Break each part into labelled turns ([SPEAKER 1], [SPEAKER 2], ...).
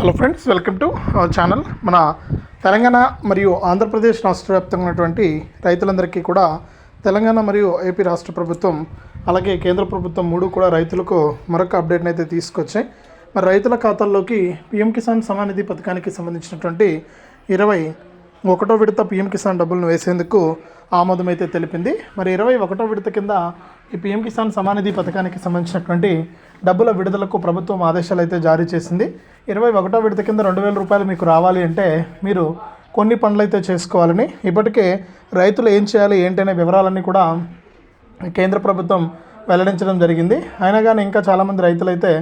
[SPEAKER 1] Hello friends welcome to our channel మన తెలంగాణ మరియు ఆంధ్రప్రదేశ్ రాష్ట్ర వ్యాప్తంగా ఉన్నటువంటి రైతులందరికీ కూడా తెలంగాణ మరియు ఏపీ రాష్ట్ర ప్రభుత్వం అలాగే కేంద్ర ప్రభుత్వం మూడు కూడా రైతులకు మరొక అప్డేట్ని అయితే తీసుకొచ్చాయి. మరి రైతుల ఖాతాల్లోకి పిఎం కిసాన్ సమానిధి పథకానికి సంబంధించినటువంటి ఇరవై ఒకటో విడత పిఎం కిసాన్ డబ్బులను వేసేందుకు ఆమోదమైతే తెలిపింది. మరి ఇరవై ఒకటో విడత కింద ఈ పిఎం కిసాన్ సమానిధి పథకానికి సంబంధించినటువంటి డబ్బుల విడుదలకు ప్రభుత్వం ఆదేశాలు అయితే జారీ చేసింది. ఇరవై ఒకటో విడత కింద రెండు వేల రూపాయలు మీకు రావాలి అంటే మీరు కొన్ని పనులు అయితే చేసుకోవాలని. ఇప్పటికే రైతులు ఏం చేయాలి ఏంటనే వివరాలన్నీ కూడా కేంద్ర ప్రభుత్వం వెల్లడించడం జరిగింది. అయినా కానీ ఇంకా చాలామంది రైతులైతే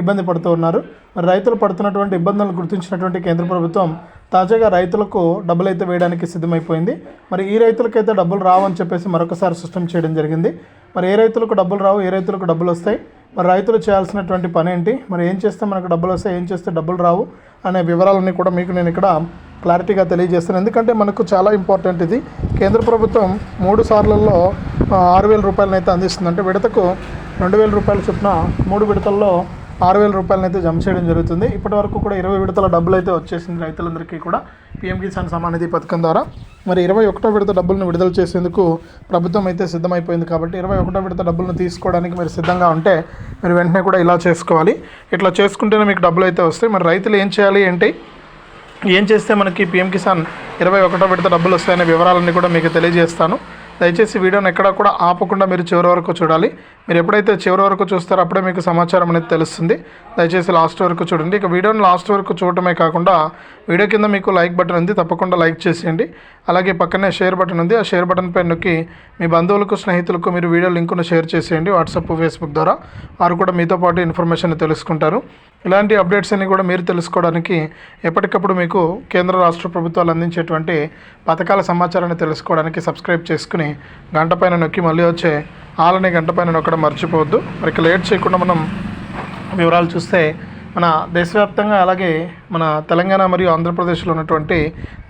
[SPEAKER 1] ఇబ్బంది పడుతూ ఉన్నారు. మరి రైతులు పడుతున్నటువంటి ఇబ్బందులను గుర్తించినటువంటి కేంద్ర ప్రభుత్వం తాజాగా రైతులకు డబ్బులు అయితే వేయడానికి సిద్ధమైపోయింది. మరి ఈ రైతులకైతే డబ్బులు రావు అని చెప్పేసి మరొకసారి స్పష్టం చేయడం జరిగింది. మరి ఏ రైతులకు డబ్బులు రావు ఏ రైతులకు డబ్బులు వస్తాయి? మరి రైతులు చేయాల్సినటువంటి పని ఏంటి? మరి ఏం చేస్తే మనకు డబ్బులు వస్తాయి ఏం చేస్తే డబ్బులు రావు అనే వివరాలన్నీ కూడా మీకు నేను ఇక్కడ క్లారిటీగా తెలియజేస్తాను. ఎందుకంటే మనకు చాలా ఇంపార్టెంట్ ఇది. కేంద్ర ప్రభుత్వం మూడు సార్లలో ఆరు వేల రూపాయలను అయితే అందిస్తుంది అంటే విడతకు రెండు వేల రూపాయలు చొప్పున మూడు విడతల్లో ఆరు వేల రూపాయలను అయితే జమ చేయడం జరుగుతుంది. ఇప్పటి వరకు కూడా ఇరవై విడతల డబ్బులు అయితే వచ్చేసింది రైతులందరికీ కూడా. పీఎం కిసాన్ సమాన్ నిధి పథకం ద్వారా మరి ఇరవై ఒకటో విడత డబ్బులను విడుదల చేసేందుకు ప్రభుత్వం అయితే సిద్ధమైపోయింది కాబట్టి ఇరవై ఒకటో విడత డబ్బులను తీసుకోవడానికి మీరు సిద్ధంగా ఉంటే మీరు వెంటనే కూడా ఇలా చేసుకోవాలి. ఇట్లా చేసుకుంటేనే మీకు డబ్బులు అయితే వస్తాయి. మరి రైతులు ఏం చేయాలి ఏంటి? ఏం చేస్తే మనకి పిఎం కిసాన్ ఇరవై ఒకటో విడత డబ్బులు వస్తాయనే వివరాలన్నీ కూడా మీకు తెలియజేస్తాను. దయచేసి వీడియోని ఎక్కడ కూడా ఆపకుండా మీరు చివరి వరకు చూడాలి. మీరు ఎప్పుడైతే చివరి వరకు చూస్తారో అప్పుడే మీకు సమాచారం అనేది తెలుస్తుంది. దయచేసి లాస్ట్ వరకు చూడండి. ఇక వీడియోని లాస్ట్ వరకు చూడటమే కాకుండా వీడియో కింద మీకు లైక్ బటన్ ఉంది. తప్పకుండా లైక్ చేసేయండి. అలాగే పక్కనే షేర్ బటన్ ఉంది. ఆ షేర్ బటన్ పై నొక్కి మీ బంధువులకు స్నేహితులకు మీరు వీడియో లింకును షేర్ చేసేయండి వాట్సాప్ ఫేస్బుక్ ద్వారా. వారు కూడా మీతో పాటు ఇన్ఫర్మేషన్ తెలుసుకుంటారు. ఇలాంటి అప్డేట్స్ అన్ని కూడా మీరు తెలుసుకోవడానికి ఎప్పటికప్పుడు మీకు కేంద్ర రాష్ట్ర ప్రభుత్వాలు అందించేటువంటి పథకాల సమాచారాన్ని తెలుసుకోవడానికి సబ్స్క్రైబ్ చేసుకుని గంట పైన నొక్కి మళ్ళీ వచ్చే ఆలనే గంట పైన నొక్కడం మర్చిపోవద్దు. మరి ఇక లేట్ చేయకుండా మనం వివరాలు చూస్తే మన దేశవ్యాప్తంగా అలాగే మన తెలంగాణ మరియు ఆంధ్రప్రదేశ్లో ఉన్నటువంటి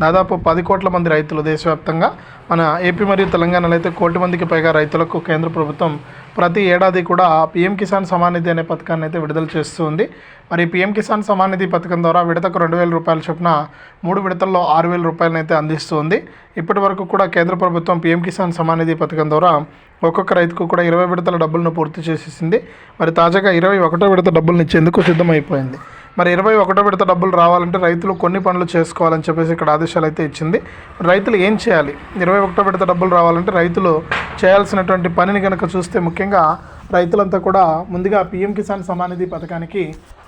[SPEAKER 1] దాదాపు పది కోట్ల మంది రైతులు దేశవ్యాప్తంగా. మన ఏపీ మరియు తెలంగాణలో అయితే కోటి మందికి పైగా రైతులకు కేంద్ర ప్రభుత్వం ప్రతి ఏడాది కూడా పిఎం కిసాన్ సమాన్ నిధి అనే పథకాన్ని అయితే విడుదల చేస్తూ ఉంది. మరి పిఎం కిసాన్ సమాన్ నిధి పథకం ద్వారా విడతకు రెండు వేల రూపాయల చొప్పున మూడు విడతల్లో ఆరు వేల రూపాయలను అయితే అందిస్తూ ఉంది. ఇప్పటి వరకు కూడా కేంద్ర ప్రభుత్వం పిఎం కిసాన్ సమాన్ నిధి పథకం ద్వారా ఒక్కొక్క రైతుకు కూడా ఇరవై విడతల డబ్బులను పూర్తి చేసేసింది. మరి తాజాగా ఇరవై ఒకటో విడత డబ్బులను ఇచ్చేందుకు సిద్ధమైపోయింది. మరి ఇరవై ఒకటో విడత డబ్బులు రావాలంటే రైతులు కొన్ని పనులు చేసుకోవాలని చెప్పేసి ఇక్కడ ఆదేశాలు అయితే ఇచ్చింది. రైతులు ఏం చేయాలి? ఇరవై ఒకటో విడత డబ్బులు రావాలంటే రైతులు చేయాల్సినటువంటి పనిని కనుక చూస్తే ముఖ్యంగా రైతులంతా కూడా ముందుగా పిఎం కిసాన్ సమానిధి పథకానికి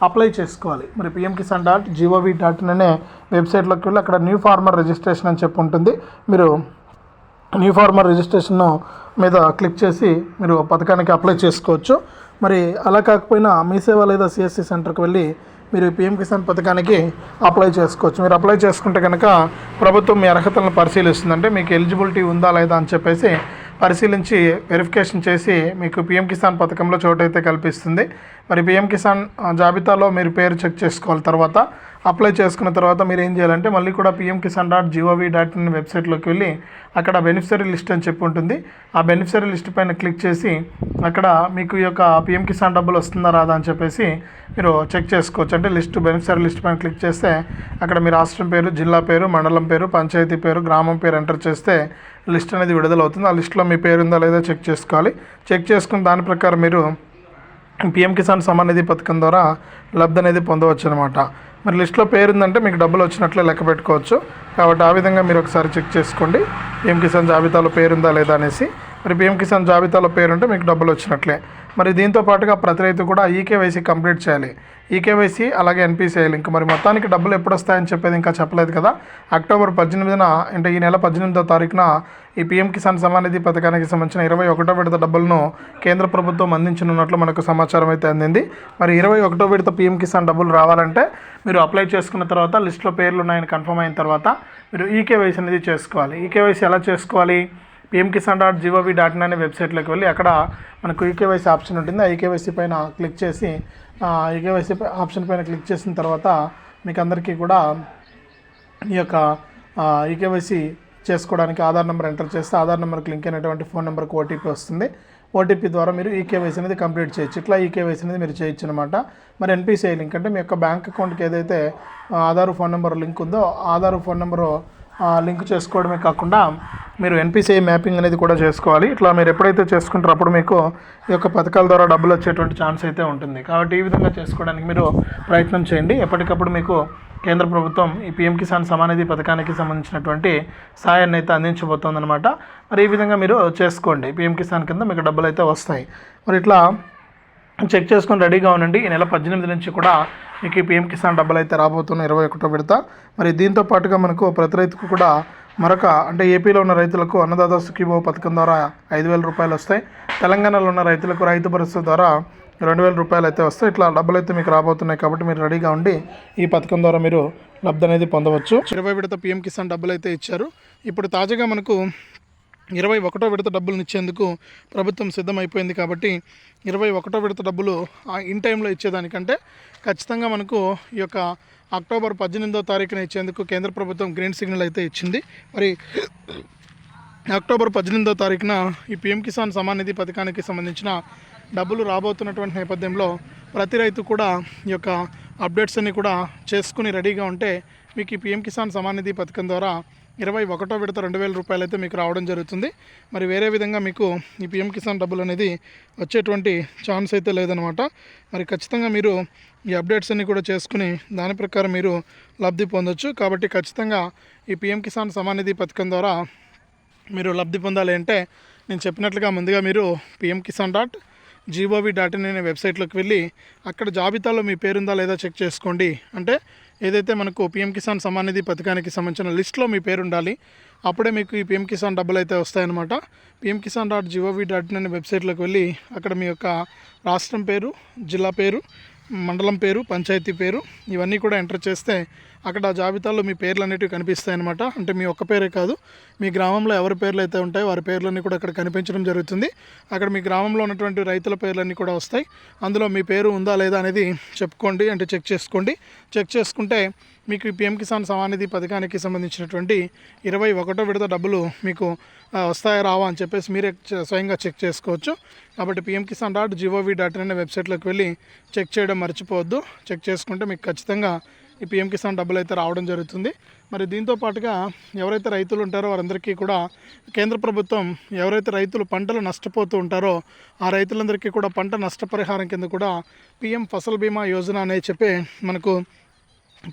[SPEAKER 1] అప్లై చేసుకోవాలి. మరి PM Kisan dot G O V dot అనే వెబ్సైట్లోకి వెళ్ళి అక్కడ న్యూ ఫార్మర్ రిజిస్ట్రేషన్ అని చెప్పి ఉంటుంది. మీరు న్యూ ఫార్మర్ రిజిస్ట్రేషన్ మీద క్లిక్ చేసి మీరు పథకానికి అప్లై చేసుకోవచ్చు. మరి అలా కాకపోయినా మీ సేవ లేదా సిఎస్సి సెంటర్కి వెళ్ళి మీరు పిఎం కిసాన్ పథకానికి అప్లై చేసుకోవచ్చు. మీరు అప్లై చేసుకుంటే కనుక ప్రభుత్వం మీ అర్హతలను పరిశీలిస్తుందంటే మీకు ఎలిజిబిలిటీ ఉందా లేదా అని చెప్పేసి పరిశీలించి వెరిఫికేషన్ చేసి మీకు పిఎం కిసాన్ పథకంలో చోటైతే కల్పిస్తుంది. మరి పిఎం కిసాన్ జాబితాలో మీరు పేరు చెక్ చేసుకోవాలి తర్వాత. అప్లై చేసుకున్న తర్వాత మీరు ఏం చేయాలంటే మళ్ళీ కూడా PM Kisan dot G O V dot in వెబ్సైట్లోకి వెళ్ళి అక్కడ బెనిఫిషరీ లిస్ట్ అని చెప్పి ఉంటుంది. ఆ బెనిఫిషరీ లిస్ట్ పైన క్లిక్ చేసి అక్కడ మీకు ఈ యొక్క పిఎం కిసాన్ డబ్బులు వస్తుందా రాదా అని చెప్పేసి మీరు చెక్ చేసుకోవచ్చు. అంటే లిస్ట్ బెనిఫిషరీ లిస్ట్ పైన క్లిక్ చేస్తే అక్కడ మీ రాష్ట్రం పేరు జిల్లా పేరు మండలం పేరు పంచాయతీ పేరు గ్రామం పేరు ఎంటర్ చేస్తే లిస్ట్ అనేది విడుదలవుతుంది. ఆ లిస్ట్లో మీ పేరు ఉందా లేదా చెక్ చేసుకోవాలి. చెక్ చేసుకుని దాని ప్రకారం మీరు పిఎం కిసాన్ సమ్మాన్ నిధి పథకం ద్వారా లబ్ధి అనేది పొందవచ్చు అనమాట మరి లిస్ట్లో పేరుందంటే మీకు డబ్బులు వచ్చినట్లే లెక్క పెట్టుకోవచ్చు. కాబట్టి ఆ విధంగా మీరు ఒకసారి చెక్ చేసుకోండి. పిఎం కిసాన్ జాబితాలో పేరుందా లేదా అనేసి. మరి పీఎం కిసాన్ జాబితాలో పేరుంటే మీకు డబ్బులు వచ్చినట్లే. మరి దీంతో పాటుగా ప్రతి రైతు కూడా E K Y C complete చేయాలి. ఈకేవైసీ అలాగే N P C I link. మరి మొత్తానికి డబ్బులు ఎప్పుడు వస్తాయని చెప్పేది ఇంకా చెప్పలేదు కదా. అక్టోబర్ పద్దెనిమిదిన అంటే ఈ నెల పద్దెనిమిదో తారీఖున ఈ పీఎం కిసాన్ సమానిధి పథకానికి సంబంధించిన ఇరవై ఒకటో విడత డబ్బులను కేంద్ర ప్రభుత్వం అందించనున్నట్లు మనకు సమాచారం అయితే అందింది. మరి ఇరవై ఒకటో విడత పీఎం కిసాన్ డబ్బులు రావాలంటే మీరు అప్లై చేసుకున్న తర్వాత లిస్ట్లో పేర్లు ఉన్నాయని కన్ఫర్మ్ అయిన తర్వాత మీరు ఈకేవైసీ అనేది చేసుకోవాలి. ఈకేవైసీ ఎలా చేసుకోవాలి? PM Kisan dot G O V dot in అనే వెబ్సైట్లోకి వెళ్ళి అక్కడ మనకు ఈకేవైసీ ఆప్షన్ ఉంటుంది. ఆ ఈకేవైసీ పైన క్లిక్ చేసి ఈకేవైసీ ఆప్షన్ పైన క్లిక్ చేసిన తర్వాత మీకు అందరికీ కూడా ఈ యొక్క ఈకేవైసీ చేసుకోవడానికి ఆధార్ నెంబర్ ఎంటర్ చేస్తే ఆధార్ నెంబర్కి లింక్ అయినటువంటి ఫోన్ నెంబర్కి ఓటీపీ వస్తుంది. ఓటీపీ ద్వారా మీరు ఈకేవైసీ అనేది కంప్లీట్ చేయొచ్చు. ఇట్లా ఈకేవైసీ అనేది మీరు చేయొచ్చు అనమాట మరి ఎన్పిసిఐ లింక్ అంటే మీ యొక్క బ్యాంక్ అకౌంట్కి ఏదైతే ఆధార్ ఫోన్ నెంబర్ లింక్ ఉందో ఆధార్ ఫోన్ నెంబరు లింక్ చేసుకోవడమే కాకుండా మీరు ఎన్పిసిఐ మ్యాపింగ్ అనేది కూడా చేసుకోవాలి. ఇట్లా మీరు ఎప్పుడైతే చేసుకుంటారో అప్పుడు మీకు ఈ యొక్క పథకాల ద్వారా డబ్బులు వచ్చేటువంటి ఛాన్స్ అయితే ఉంటుంది. కాబట్టి ఈ విధంగా చేసుకోవడానికి మీరు ప్రయత్నం చేయండి. ఎప్పటికప్పుడు మీకు కేంద్ర ప్రభుత్వం ఈ పీఎం కిసాన్ సమానిధి పథకానికి సంబంధించినటువంటి సాయాన్ని అయితే అందించబోతోందనమాట మరి ఈ విధంగా మీరు చేసుకోండి. పీఎం కిసాన్ కింద మీకు డబ్బులు అయితే వస్తాయి. మరి ఇట్లా చెక్ చేసుకొని రెడీగా ఉండండి. ఈ నెల పద్దెనిమిది నుంచి కూడా మీకు ఈ పీఎం కిసాన్ డబ్బులు అయితే రాబోతున్న ఇరవై ఒకటో విడత. మరి దీంతో పాటుగా మనకు ప్రతి రైతుకు కూడా మరొక అంటే ఏపీలో ఉన్న రైతులకు అన్నదాత సుఖీభావ పథకం ద్వారా ఐదు వేల రూపాయలు వస్తాయి. తెలంగాణలో ఉన్న రైతులకు రైతు భరోసా ద్వారా రెండు వేల రూపాయలు అయితే వస్తాయి. ఇట్లా డబ్బులు అయితే మీకు రాబోతున్నాయి కాబట్టి మీరు రెడీగా ఉండి ఈ పథకం ద్వారా మీరు లబ్ధి అనేది పొందవచ్చు. ఇరవై విడత పిఎం కిసాన్ డబ్బులు అయితే ఇచ్చారు. ఇప్పుడు తాజాగా మనకు ఇరవై ఒకటో విడత డబ్బులు ఇచ్చేందుకు ప్రభుత్వం సిద్ధమైపోయింది కాబట్టి ఇరవై ఒకటో విడత డబ్బులు ఆ ఇన్ టైంలో ఇచ్చేదానికంటే ఖచ్చితంగా మనకు ఈ యొక్క అక్టోబర్ పద్దెనిమిదో తారీఖున ఇచ్చేందుకు కేంద్ర ప్రభుత్వం గ్రీన్ సిగ్నల్ అయితే ఇచ్చింది. మరి అక్టోబర్ పద్దెనిమిదో తారీఖున ఈ పిఎం కిసాన్ సమాన్ నిధి పథకానికి సంబంధించిన డబ్బులు రాబోతున్నటువంటి నేపథ్యంలో ప్రతి రైతు కూడా ఈ యొక్క అప్డేట్స్ అన్ని కూడా చేసుకుని రెడీగా ఉంటే మీకు ఈ పిఎం కిసాన్ సమాన్ నిధి పథకం ద్వారా ఇరవై ఒకటో విడత రెండు వేల రూపాయలు అయితే మీకు రావడం జరుగుతుంది. మరి వేరే విధంగా మీకు ఈ పిఎం కిసాన్ డబ్బులు అనేది వచ్చేటువంటి ఛాన్స్ అయితే లేదనమాట. మరి ఖచ్చితంగా మీరు ఈ అప్డేట్స్ అన్ని కూడా చేసుకుని దాని ప్రకారం మీరు లబ్ధి పొందొచ్చు. కాబట్టి ఖచ్చితంగా ఈ పిఎం కిసాన్ సమానిధి పథకం ద్వారా మీరు లబ్ధి పొందాలి అంటే నేను చెప్పినట్లుగా ముందుగా మీరు PM Kisan dot G O V dot in అనే వెబ్సైట్లోకి వెళ్ళి అక్కడ జాబితాలో మీ పేరుందా లేదా చెక్ చేసుకోండి. అంటే ఏదైతే మనకు పిఎం కిసాన్ సమాన్ నిధి పథకానికి సంబంధించిన లిస్ట్లో మీ పేరు ఉండాలి అప్పుడే మీకు ఈ పిఎం కిసాన్ డబ్బులు అయితే వస్తాయన్నమాట. PM Kisan dot G O V dot in అనే వెబ్సైట్లోకి వెళ్ళి అక్కడ మీ యొక్క రాష్ట్రం పేరు జిల్లా పేరు మండలం పేరు పంచాయతీ పేరు ఇవన్నీ కూడా ఎంటర్ చేస్తే అక్కడ ఆ జాబితాలో మీ పేర్లు అనేటివి కనిపిస్తాయి అనమాట అంటే మీ ఒక్క పేరే కాదు మీ గ్రామంలో ఎవరి పేర్లు అయితే ఉంటాయో వారి పేర్లన్నీ కూడా అక్కడ కనిపించడం జరుగుతుంది. అక్కడ మీ గ్రామంలో ఉన్నటువంటి రైతుల పేర్లన్నీ కూడా వస్తాయి. అందులో మీ పేరు ఉందా లేదా అనేది చెప్పుకోండి అంటే చెక్ చేసుకోండి. చెక్ చేసుకుంటే మీకు ఈ పిఎం కిసాన్ సమానిధి పథకానికి సంబంధించినటువంటి ఇరవై ఒకటో విడత డబ్బులు మీకు వస్తాయా రావా అని చెప్పేసి మీరే స్వయంగా చెక్ చేసుకోవచ్చు. కాబట్టి PM Kisan dot G O V dot in అనే వెబ్సైట్లోకి వెళ్ళి చెక్ చేయడం మర్చిపోవద్దు. చెక్ చేసుకుంటే మీకు ఖచ్చితంగా ఈ పిఎం కిసాన్ డబ్బులు అయితే రావడం జరుగుతుంది. మరి దీంతో పాటుగా ఎవరైతే రైతులు ఉంటారో వారందరికీ కూడా కేంద్ర ప్రభుత్వం ఎవరైతే రైతులు పంటలు నష్టపోతూ ఉంటారో ఆ రైతులందరికీ కూడా పంట నష్టపరిహారం కింద కూడా పిఎం ఫసల్ బీమా యోజన అనేది చెప్పి మనకు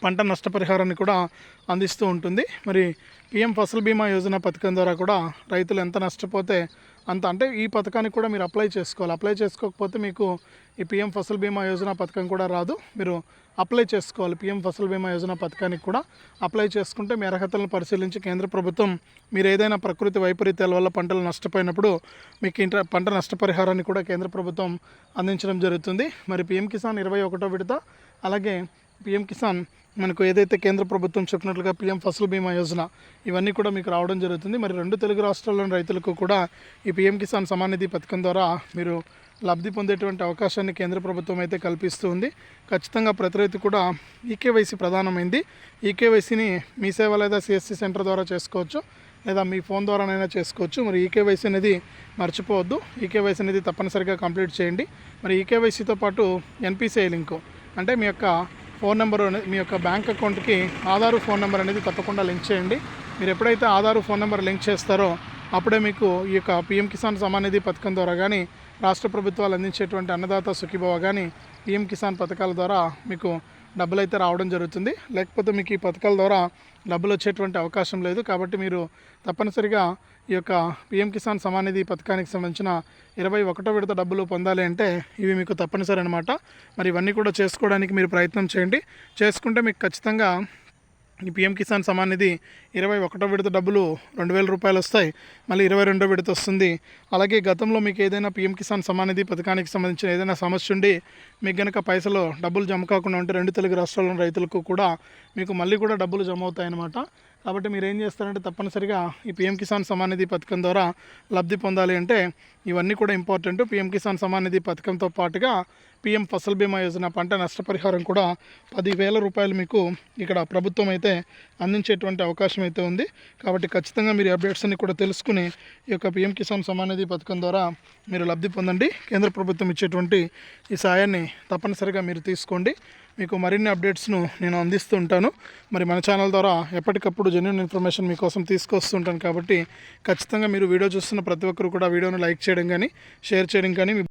[SPEAKER 1] పంట నష్టపరిహారాన్ని కూడా అందిస్తూ ఉంటుంది. మరి పిఎం ఫసల్ బీమా యోజన పథకం ద్వారా కూడా రైతులు ఎంత నష్టపోతే అంత అంటే ఈ పథకానికి కూడా మీరు అప్లై చేసుకోవాలి. అప్లై చేసుకోకపోతే మీకు ఈ పిఎం ఫసల్ బీమా యోజన పథకం కూడా రాదు. మీరు అప్లై చేసుకోవాలి. పిఎం ఫసల్ బీమా యోజన పథకానికి కూడా అప్లై చేసుకుంటే మీ అర్హతలను పరిశీలించి కేంద్ర ప్రభుత్వం మీరు ఏదైనా ప్రకృతి వైపరీత్యాల వల్ల పంటలు నష్టపోయినప్పుడు మీకు ఇంట పంట నష్టపరిహారాన్ని కూడా కేంద్ర ప్రభుత్వం అందించడం జరుగుతుంది. మరి పిఎం కిసాన్ ఇరవై ఒకటో విడత అలాగే పిఎం కిసాన్ మనకు ఏదైతే కేంద్ర ప్రభుత్వం చెప్పినట్లుగా పీఎం ఫసల్ బీమా యోజన ఇవన్నీ కూడా మీకు రావడం జరుగుతుంది. మరి రెండు తెలుగు రాష్ట్రాల్లోని రైతులకు కూడా ఈ పీఎం కిసాన్ సమాన్ నిధి పథకం ద్వారా మీరు లబ్ధి పొందేటువంటి అవకాశాన్ని కేంద్ర ప్రభుత్వం అయితే కల్పిస్తూ ఉంది. ఖచ్చితంగా ప్రతి రైతు కూడా ఈకేవైసీ ప్రధానమైంది. ఈకేవైసీని మీ సేవ లేదా సిఎస్సి సెంటర్ ద్వారా చేసుకోవచ్చు లేదా మీ ఫోన్ ద్వారానైనా చేసుకోవచ్చు. మరి ఈకేవైసీ అనేది మర్చిపోవద్దు. ఈకేవైసీ అనేది తప్పనిసరిగా కంప్లీట్ చేయండి. మరి ఈకేవైసీతో పాటు ఎన్పిసిఐ లింకు అంటే మీ యొక్క ఫోన్ నెంబర్ మీ యొక్క బ్యాంక్ అకౌంట్కి ఆధారు ఫోన్ నెంబర్ అనేది తప్పకుండా లింక్ చేయండి. మీరు ఎప్పుడైతే ఆధారు ఫోన్ నెంబర్ లింక్ చేస్తారో అప్పుడే మీకు ఈ యొక్క పిఎం కిసాన్ సమాన్ నిధి పథకం ద్వారా కానీ రాష్ట్ర ప్రభుత్వాలు అందించేటువంటి అన్నదాత సుఖీభవ కానీ పిఎం కిసాన్ పథకాల ద్వారా మీకు డబ్బులు అయితే రావడం జరుగుతుంది. లేకపోతే మీకు ఈ పథకాల ద్వారా డబ్బులు వచ్చేటువంటి అవకాశం లేదు. కాబట్టి మీరు తప్పనిసరిగా ఈ యొక్క పిఎం కిసాన్ సమాన్ నిధి పథకానికి సంబంధించిన ఇరవై ఒకటో విడత డబ్బులు పొందాలి అంటే ఇవి మీకు తప్పనిసరి అనమాట మరి ఇవన్నీ కూడా చేసుకోవడానికి మీరు ప్రయత్నం చేయండి. చేసుకుంటే మీకు ఖచ్చితంగా ఈ పిఎం కిసాన్ సమాన్ నిధి ఇరవై ఒకటో విడత డబ్బులు రెండు వేల రూపాయలు వస్తాయి. మళ్ళీ ఇరవై రెండో విడత వస్తుంది. అలాగే గతంలో మీకు ఏదైనా పిఎం కిసాన్ సమాన్ నిధి పథకానికి సంబంధించిన ఏదైనా సమస్య ఉండి మీకు గనక పైసలు డబ్బులు జమ కాకుండా ఉంటే రెండు తెలుగు రాష్ట్రాల్లోని రైతులకు కూడా మీకు మళ్ళీ కూడా డబ్బులు జమ అవుతాయన్నమాట. కాబట్టి మీరు ఏం చేస్తారంటే తప్పనిసరిగా ఈ పిఎం కిసాన్ సమాన్ నిధి పథకం ద్వారా లబ్ధి పొందాలి అంటే ఇవన్నీ కూడా ఇంపార్టెంట్. పిఎం కిసాన్ సమాన్ నిధి పథకంతో పాటుగా పిఎం ఫసల్ బీమా యోజన పంట నష్టపరిహారం కూడా పదివేల రూపాయలు మీకు ఇక్కడ ప్రభుత్వం అయితే అందించేటువంటి అవకాశం అయితే ఉంది. కాబట్టి ఖచ్చితంగా మీరు అప్డేట్స్ అన్ని కూడా తెలుసుకుని ఈ యొక్క పిఎం కిసాన్ సమానిధి పథకం ద్వారా మీరు లబ్ధి పొందండి. కేంద్ర ప్రభుత్వం ఇచ్చేటువంటి ఈ సాయాన్ని తప్పనిసరిగా మీరు తీసుకోండి. మీకు మరిన్ని అప్డేట్స్ను నేను అందిస్తూ ఉంటాను. మరి మన ఛానల్ ద్వారా ఎప్పటికప్పుడు జెన్యున్ ఇన్ఫర్మేషన్ మీకోసం తీసుకొస్తుంటాను కాబట్టి ఖచ్చితంగా మీరు వీడియో చూస్తున్న ప్రతి ఒక్కరు కూడా వీడియోను లైక్ చేయడం కానీ షేర్ చేయడం కానీ మీ